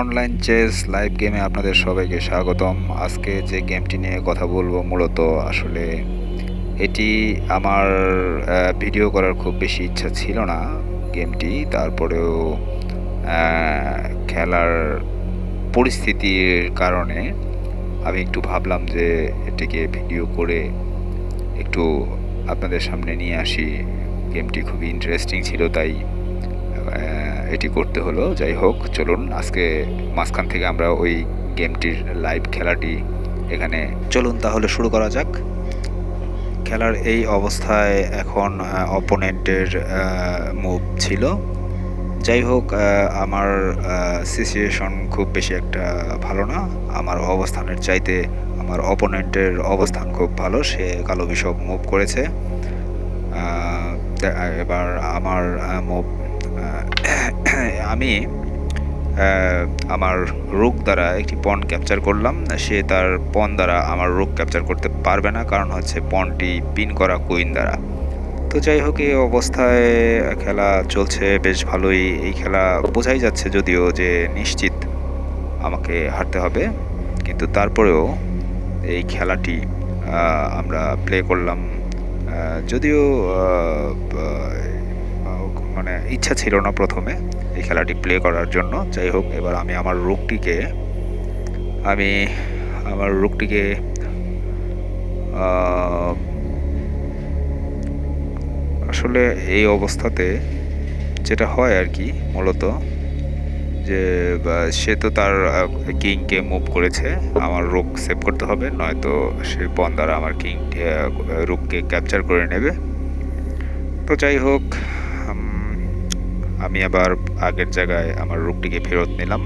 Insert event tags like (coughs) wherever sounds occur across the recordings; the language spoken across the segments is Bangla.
অনলাইন চেস লাইভ গেমে আপনাদের সবাইকে স্বাগতম। আজকে যে গেমটি নিয়ে কথা বলব মূলত আসলে এটি আমার ভিডিও করার খুব বেশি ইচ্ছা ছিল না গেমটি তারপরেও খেলার পরিস্থিতির কারণে আমি একটু ভাবলাম যে এটিকে ভিডিও করে একটু আপনাদের সামনে নিয়ে আসি। গেমটি খুবই ইন্টারেস্টিং ছিল, তাই এটি করতে হলো। যাই হোক, চলুন, আজকে মাঝখান থেকে আমরা ওই গেমটির লাইভ খেলাটি এখানে চলুন তাহলে শুরু করা যাক। খেলার এই অবস্থায় এখন অপোনেন্টের মুভ ছিল। যাই হোক আমার সিচুয়েশন খুব বেশি একটা ভালো না। আমার অবস্থানের চাইতে আমার অপোনেন্টের অবস্থান খুব ভালো। সে কালো বিশপ মুভ করেছে। এবার আমার মুভ (coughs) আমি আমার রোগ দ্বারা একটি পন ক্যাপচার করলাম। সে তার পন দ্বারা আমার রোগ ক্যাপচার করতে পারবে না, কারণ হচ্ছে পনটি পিন করা কুইন দ্বারা। তো যাই হোক, এই অবস্থায় খেলা চলছে, বেশ ভালোই। এই খেলা বোঝাই যাচ্ছে যদিও যে নিশ্চিত আমাকে হারতে হবে, কিন্তু তারপরেও এই খেলাটি আমরা প্লে করলাম। যদিও মানে ইচ্ছা ছিল না প্রথমে এই খেলাটি প্লে করার জন্য। যাই হোক, এবার আমি আমার রুকটিকে আমি আমার রুকটিকে আসলে এই অবস্থাতে যেটা হয় আর কি মূলত যে সে তো তার কিংকে মুভ করেছে, আমার রুক সেভ করতে হবে, নয়তো সে পন দ্বারা আমার কিং রুককে ক্যাপচার করে নেবে। তো যাই হোক আমি আবার আগের জায়গায় আমার রুমটিকে ফেরত নিলাম।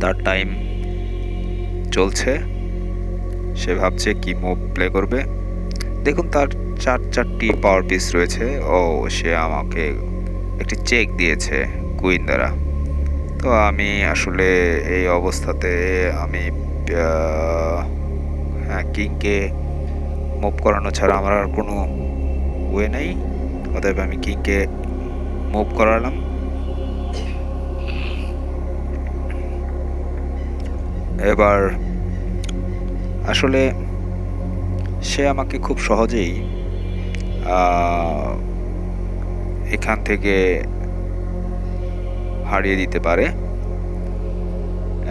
তার টাইম চলছে। সে ভাবছে কি মুভ প্লে করবে। দেখুন, তার চার, চারটি পাওয়ার পিস রয়েছে। ও, সে আমাকে একটি চেক দিয়েছে কুইন দ্বারা। তো আমি আসলে এই অবস্থাতে আমি হ্যাঁ কিংকে মুভ করানো ছাড়া আমার আর কোনো ওয়ে নেই। অতএব আমি কিংকে মুভ করালাম? এবার, আসলে সে আমাকে খুব সহজেই এখান থেকে হারিয়ে দিতে পারে।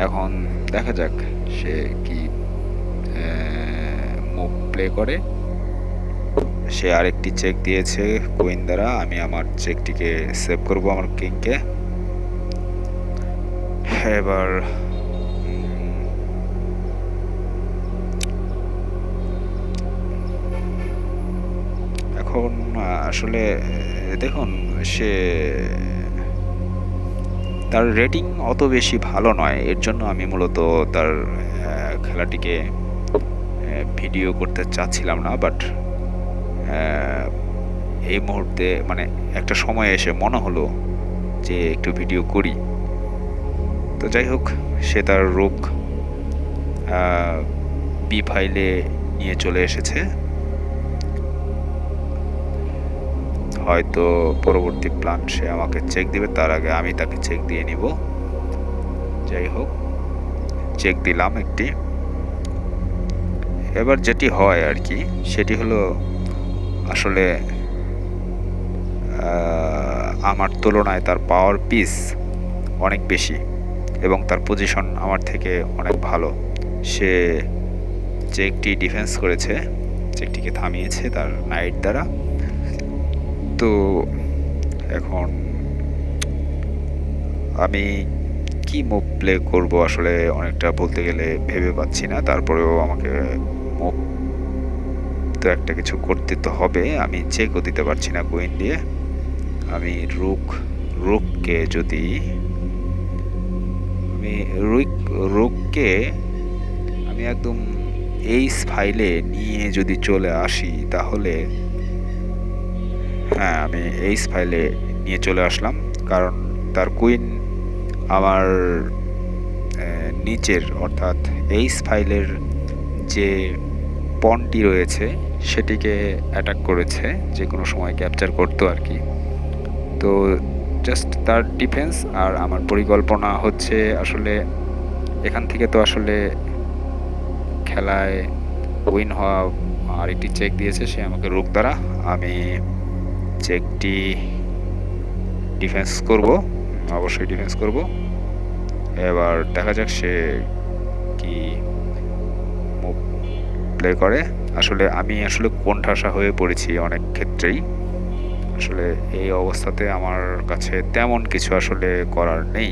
এখন দেখা যাক সে কি মুভ প্লে করে। সে আরেকটি চেক দিয়েছে কুইন দ্বারা। আমি আমার চেকটিকে সেভ করব আমার কিংকে এবার এখন আসলে দেখুন, সে, তার রেটিং অত বেশি ভালো নয়। এর জন্য আমি মূলত তার খেলাটিকে ভিডিও করতে চাচ্ছিলাম না বাট এই মুহূর্তে মানে একটা সময় এসে মনে হলো যে একটু ভিডিও করি। তো যাই হোক, সে তার রোগ বি ফাইলে নিয়ে চলে এসেছে। হয়তো পরবর্তী প্ল্যান সে আমাকে চেক দিবে, তার আগে আমি তাকে চেক দিয়ে নিব। যাই হোক চেক দিলাম একটি। এবার যেটি হয় আর কি, সেটি হলো আসলে আমার তুলনায় তার পাওয়ার পিস অনেক বেশি এবং তার পজিশন আমার থেকে অনেক ভালো। সে চেকটি ডিফেন্স করেছে চেকটিকে থামিয়েছে তার নাইট দ্বারা। তো এখন আমি কি মুভ প্লে করব আসলে অনেকটা বলতে গেলে ভেবে পাচ্ছি না। তারপরেও আমাকে মুভ তো একটা কিছু করতে তো হবে। আমি চেকও দিতে পারছি না কুইন দিয়ে। আমি রুক রুককে যদি, আমি রুক রুককে আমি একদম এইস ফাইলে নিয়ে যদি চলে আসি তাহলে হ্যাঁ আমি এইস ফাইলে নিয়ে চলে আসলাম। কারণ তার কুইন আমার নিচের অর্থাৎ এইস ফাইলের যে পনটি রয়েছে সেটিকে অ্যাটাক করেছে, যে কোনো সময় ক্যাপচার করতো আর কি। তো জাস্ট তার ডিফেন্স আর আমার পরিকল্পনা হচ্ছে আসলে এখান থেকে তো আসলে খেলায় উইন হওয়া আর একটি চেক দিয়েছে, সে আমাকে রোগ দ্বারা। আমি চেকটি ডিফেন্স করব, অবশ্যই ডিফেন্স করব। এবার দেখা যাক সে কি মুভ প্লে করে। আসলে আমি আসলে কোণঠাসা হয়ে পড়েছি অনেক ক্ষেত্রেই। আসলে এই অবস্থাতে আমার কাছে তেমন কিছু আসলে করার নেই।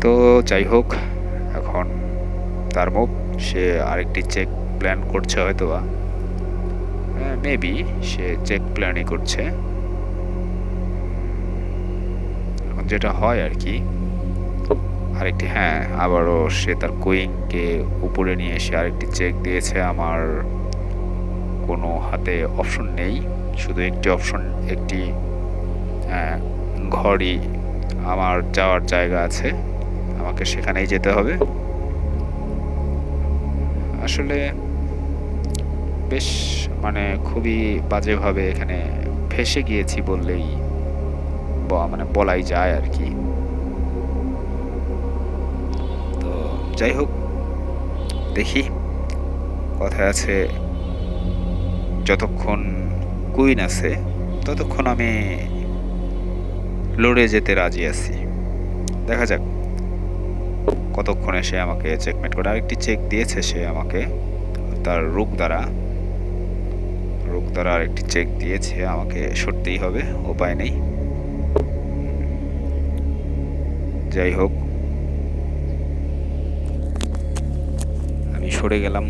তো যাই হোক, এখন তার মুখ, সে আরেকটি চেক প্ল্যান করছে হয়তো বা মেবি সে চেক প্ল্যানই করছে। এখন যেটা হয় আর কি আরেকটি হ্যাঁ আবারও সে তার কুইংকে উপরে নিয়ে এসে আরেকটি চেক দিয়েছে। আমার কোনো হাতে অপশন নেই, শুধু একটি অপশন, একটি ঘরই আমার যাওয়ার জায়গা আছে। আমাকে সেখানেই যেতে হবে। আসলে বেশ মানে খুবই বাজেভাবে এখানে ফেসে গিয়েছি বললেই মানে বলাই যায় আর কি। যাই হোক, দেখি। কথায় আছে, যতক্ষণ কুইন আছে, ততক্ষণ আমি লড়ে যেতে রাজি আছি। দেখা যাক, কতক্ষণে সে আমাকে চেকমেট করে। আরেকটি চেক দিয়েছে সে আমাকে, তার রুক দ্বারা। রুক দ্বারা আরেকটি চেক দিয়েছে, আমাকে সরতেই হবে, উপায় নেই। যাই হোক আমি সরে গেলাম।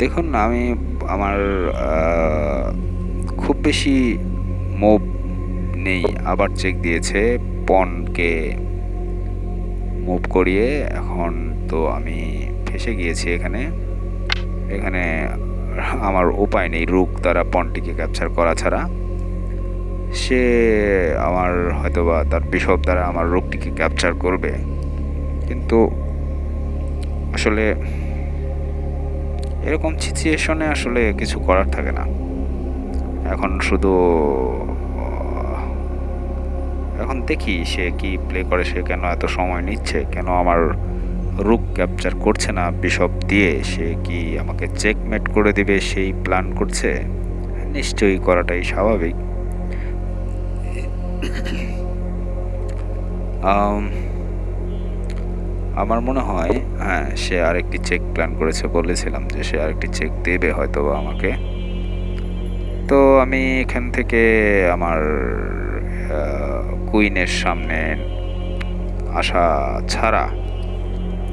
দেখুন আমি আমার খুব বেশি মুভ নেই। আবার চেক দিয়েছে, পনকে মুভ করিয়ে এখন তো আমি ফেসে গিয়েছি এখানে। এখানে আমার উপায় নেই রুক দ্বারা পনটিকে ক্যাপচার করা ছাড়া। সে আমার হয়তোবা তার বিশপ দ্বারা আমার রোগটিকে ক্যাপচার করবে। কিন্তু আসলে এরকম সিচুয়েশনে আসলে কিছু করার থাকে না। এখন শুধু এখন দেখি সে কি প্লে করে, সে কেন এত সময় নিচ্ছে, কেন আমার রুক ক্যাপচার করছে না বিশপ দিয়ে, সে কি আমাকে চেকমেট করে দিবে, সেই প্ল্যান করছে? নিশ্চয়ই করাটাই স্বাভাবিক। (coughs) আমার মনে হয় হ্যাঁ সে আরেকটি চেক প্ল্যান করেছে, বলেছিলাম যে সে আরেকটি চেক দেবে হয়তো বা আমাকে। তো আমি এখান থেকে আমার কুইনের সামনে আসা ছাড়া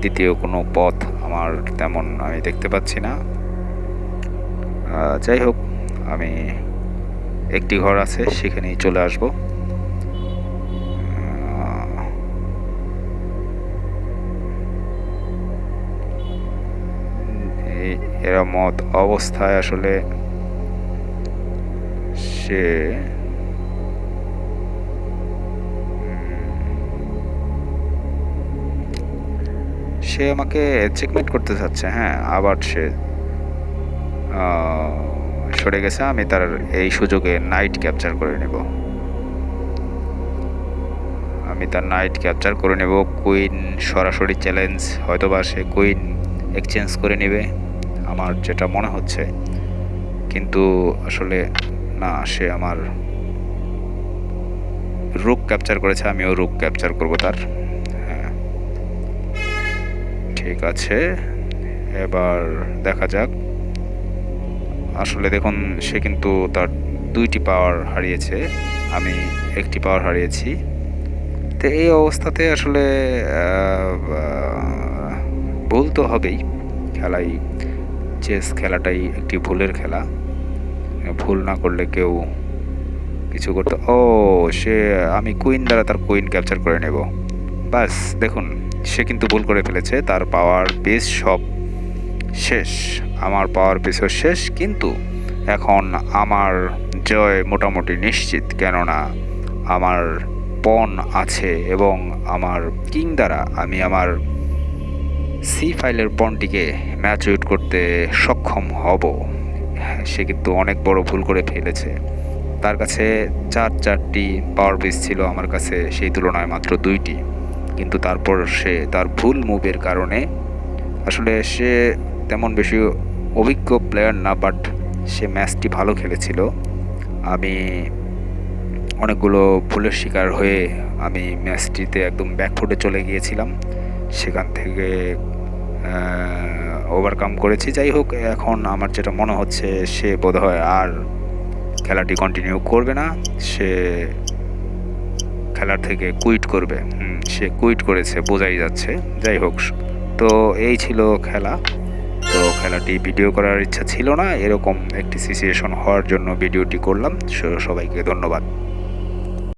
দ্বিতীয় কোনো পথ আমার তেমন আমি দেখতে পাচ্ছি না। যাই হোক, আমি একটি ঘর আছে, সেখানেই চলে আসব। আহ, এই এরমত অবস্থায় আসলে সে সে আমাকে চেকমেট করতে চাচ্ছে হ্যাঁ আবার সে সরে গেছে আমি তার এই সুযোগে নাইট ক্যাপচার করে নেব। আমি তার নাইট ক্যাপচার করে নেব কুইন সরাসরি চ্যালেঞ্জ হয়তোবা সে কুইন এক্সচেঞ্জ করে নেবে। আমার যেটা মনে হচ্ছে। কিন্তু আসলে না, সে আমার রুক ক্যাপচার করেছে, আমিও রুক ক্যাপচার করব তার। হ্যাঁ। ঠিক আছে। এবার দেখা যাক। আসলে দেখুন, সে কিন্তু তার দুইটি পাওয়ার হারিয়েছে। আমি একটি পাওয়ার হারিয়েছি। তো এই অবস্থাতে আসলে ভুল তো হবেই। খেলাই চেস খেলাটাই একটি ভুলের খেলা। ভুল না করলে কেউ কিছু করতে, ও, সে, আমি কুইন দ্বারা তার কুইন ক্যাপচার করে নেব। বাস দেখুন, সে কিন্তু ভুল করে ফেলেছে, তার পাওয়ার বেস সব শেষ। আমার পাওয়ার বেসও শেষ, কিন্তু এখন আমার জয় মোটামুটি নিশ্চিত, কেননা আমার পণ আছে এবং আমার কিং দ্বারা আমি আমার সি ফাইলের পণটিকে ম্যাচুইট করতে সক্ষম হব। সে কিন্তু অনেক বড় ভুল করে ফেলেছে। তার কাছে চার চারটি পাওয়ার পিস ছিল আমার কাছে, সেই তুলনায় মাত্র দুইটি। কিন্তু তারপর সে তার ভুল মুভের কারণে আসলে সে তেমন বেশি অভিজ্ঞ প্লেয়ার না বাট সে ম্যাচটি ভালো খেলেছিল। আমি অনেকগুলো ভুলের শিকার হয়ে আমি ম্যাচটিতে একদম ব্যাকফুটে চলে গিয়েছিলাম। সেখান থেকে ওভারকাম করেছি। যাই হোক, এখন আমার যেটা মনে হচ্ছে, সে বোধহয় আর খেলাটি কন্টিনিউ করবে না। সে খেলার থেকে কুইট করবে। সে কুইট করেছে, বোঝাই যাচ্ছে। যাই হোক, তো এই ছিল খেলা। তো খেলাটি ভিডিও করার ইচ্ছা ছিল না। এরকম একটি সিচুয়েশন হওয়ার জন্য ভিডিওটি করলাম। সবাইকে ধন্যবাদ।